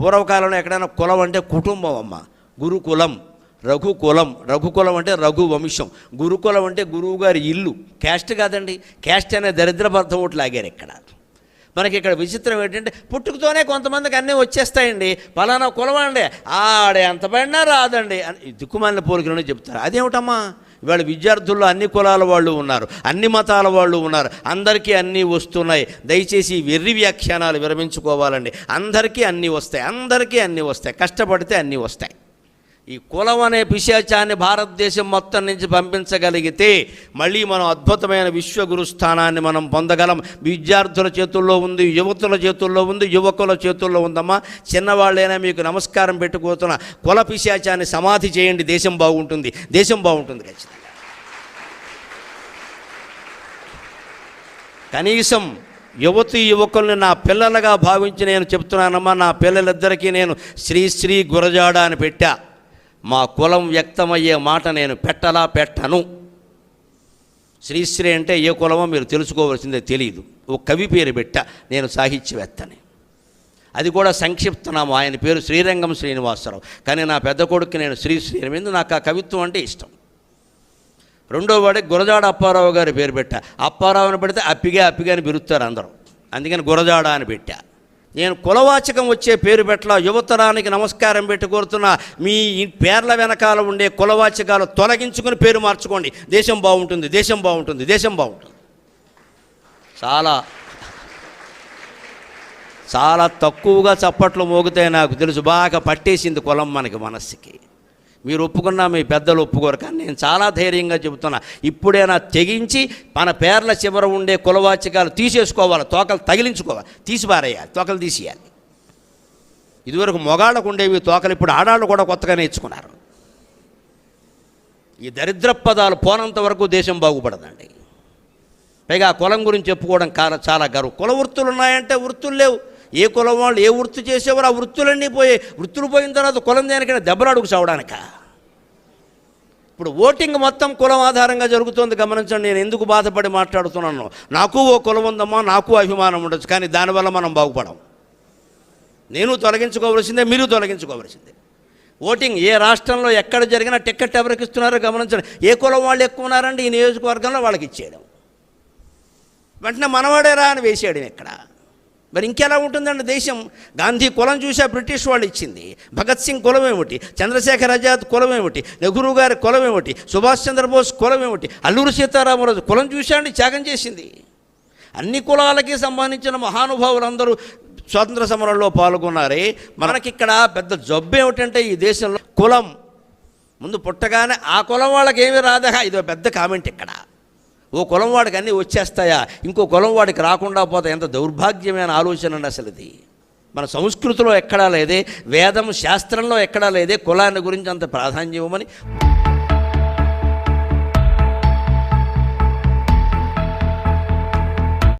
పూర్వకాలంలో ఎక్కడైనా కులం అంటే కుటుంబం అమ్మ. గురుకులం రఘుకులం. రఘుకులం అంటే రఘువంశం. గురుకులం అంటే గురువు గారి ఇల్లు. క్యాస్ట్ కాదండి. క్యాస్ట్ అనే దరిద్రపర్థం ఒకటి లాగారు ఇక్కడ. మనకి ఇక్కడ విచిత్రం ఏంటంటే పుట్టుకతోనే కొంతమందికి అన్నీ వచ్చేస్తాయండి. పలానా కులం అండి ఆడే ఎంత పడినా రాదండి అని దిక్కుమాలిన పోలికలోనే చెప్తారు. అదేమిటమ్మా? ఇవాళ విద్యార్థుల్లో అన్ని కులాల వాళ్ళు ఉన్నారు అన్ని మతాల వాళ్ళు ఉన్నారు అందరికీ అన్నీ వస్తున్నాయి. దయచేసి వెర్రి వ్యాఖ్యానాలు విరమించుకోవాలండి. అందరికీ అన్నీ వస్తాయి అందరికీ అన్నీ వస్తాయి కష్టపడితే అన్నీ వస్తాయి. ఈ కులం అనే పిశాచాన్ని భారతదేశం మొత్తం నుంచి పంపించగలిగితే మళ్ళీ మనం అద్భుతమైన విశ్వగురు స్థానాన్ని మనం పొందగలం. విద్యార్థుల చేతుల్లో ఉంది యువతుల చేతుల్లో ఉంది యువకుల చేతుల్లో ఉందమ్మా. చిన్నవాళ్ళైనా మీకు నమస్కారం పెట్టుకోతున్న కుల పిశాచాన్ని సమాధి చేయండి. దేశం బాగుంటుంది దేశం బాగుంటుంది ఖచ్చితంగా. కనీసం యువతి యువకుల్ని నా పిల్లలుగా భావించి నేను చెప్తున్నానమ్మా నా పిల్లలిద్దరికీ నేను శ్రీ శ్రీ గురజాడ అని పెట్టా. మా కులం వ్యక్తమయ్యే మాట నేను పెట్టలా పెట్టను. శ్రీశ్రీ అంటే ఏ కులమో మీరు తెలుసుకోవాల్సిందే తెలియదు ఓ కవి పేరు పెట్ట నేను సాహిత్యవేత్తని. అది కూడా సంక్షిప్తనామం. ఆయన పేరు శ్రీరంగం శ్రీనివాసరావు. కానీ నా పెద్ద కొడుకు నేను శ్రీశ్రీ మీద నాకు ఆ కవిత్వం అంటే ఇష్టం. రెండో వాడికి గురజాడ అప్పారావు గారి పేరు పెట్టా. అప్పారావు అని పెడితే అప్పిగా అప్పిగా అని పిలుస్తారు అందరూ. అందుకని గురజాడ అని పెట్టా. నేను కులవాచకం వచ్చే పేరు పెట్టలా యువతరానికి నమస్కారం పెట్టి కోరుతున్నా మీ పేర్ల వెనకాల ఉండే కులవాచకాలు తొలగించుకుని పేరు మార్చుకోండి. దేశం బాగుంటుంది దేశం బాగుంటుంది దేశం బాగుంటుంది. చాలా చాలా తక్కువగా చప్పట్లు మోగితే నాకు తెలుసు బాగా పట్టేసింది కులం మనకి మనస్సుకి. మీరు ఒప్పుకున్నా మీ పెద్దలు ఒప్పుకోరు కానీ నేను చాలా ధైర్యంగా చెబుతున్నా. ఇప్పుడైనా తెగించి మన పేర్ల చివర ఉండే కులవాచకాలు తీసేసుకోవాలి తోకలు తగిలించుకోవాలి. తీసిపారేయాలి తోకలు తీసేయాలి. ఇదివరకు మొగాళ్ళకు ఉండేవి తోకలు ఇప్పుడు ఆడాళ్ళు కూడా కొత్తగా నేర్చుకున్నారు. ఈ దరిద్ర పదాలు పోనంత వరకు దేశం బాగుపడదండి. పైగా ఆ కులం గురించి చెప్పుకోవడం చాలా గర్వం. కుల వృత్తులు ఉన్నాయంటే వృత్తులు లేవు. ఏ కులం వాళ్ళు ఏ వృత్తి చేసేవారు ఆ వృత్తులన్నీ పోయి వృత్తులు పోయిన తర్వాత కులం దేనికైనా దెబ్బలాడుకు చావడానిక? ఇప్పుడు ఓటింగ్ మొత్తం కులం ఆధారంగా జరుగుతుంది గమనించండి నేను ఎందుకు బాధపడి మాట్లాడుతున్నాను. నాకు ఓ కులం ఉందమ్మా నాకు అభిమానం ఉండొచ్చు కానీ దానివల్ల మనం బాగుపడం. నేను తొలగించుకోవలసిందే మీరు తొలగించుకోవలసిందే. ఓటింగ్ ఏ రాష్ట్రంలో ఎక్కడ జరిగినా టికెట్ ఎవరికి ఇస్తున్నారో గమనించండి. ఏ కులం వాళ్ళు ఎక్కువ ఉన్నారండి ఈ నియోజకవర్గంలో వాళ్ళకి ఇచ్చేయడం. వెంటనే మనవాడేరా అని వేసేయడం ఇక్కడ. మరి ఇంకెలా ఉంటుందండి దేశం? గాంధీ కులం చూసా బ్రిటిష్ వాళ్ళు ఇచ్చింది. భగత్ సింగ్ కులం ఏమిటి? చంద్రశేఖర్ ఆజాద్ కులం ఏమిటి? నెహ్రూ గారి కులం ఏమిటి? సుభాష్ చంద్రబోస్ కులం ఏమిటి? అల్లూరు సీతారామరాజు కులం చూశాండి త్యాగం చేసింది. అన్ని కులాలకి సంబంధించిన మహానుభావులందరూ స్వాతంత్ర సమరంలో పాల్గొన్నారే. మనకిక్కడ పెద్ద జబ్బు ఏమిటంటే ఈ దేశంలో కులం. ముందు పుట్టగానే ఆ కులం వాళ్ళకి ఏమీ రాదా ఇదో పెద్ద కామెంట్ ఇక్కడ. ఓ కులం వాడికి అన్నీ వచ్చేస్తాయా? ఇంకో కులం వాడికి రాకుండా పోతే ఎంత దౌర్భాగ్యమైన ఆలోచన అండి అసలు ఇది. మన సంస్కృతిలో ఎక్కడా లేదే వేదం శాస్త్రంలో ఎక్కడా లేదే కులాన్ని గురించి అంత ప్రాధాన్యం ఇవ్వమని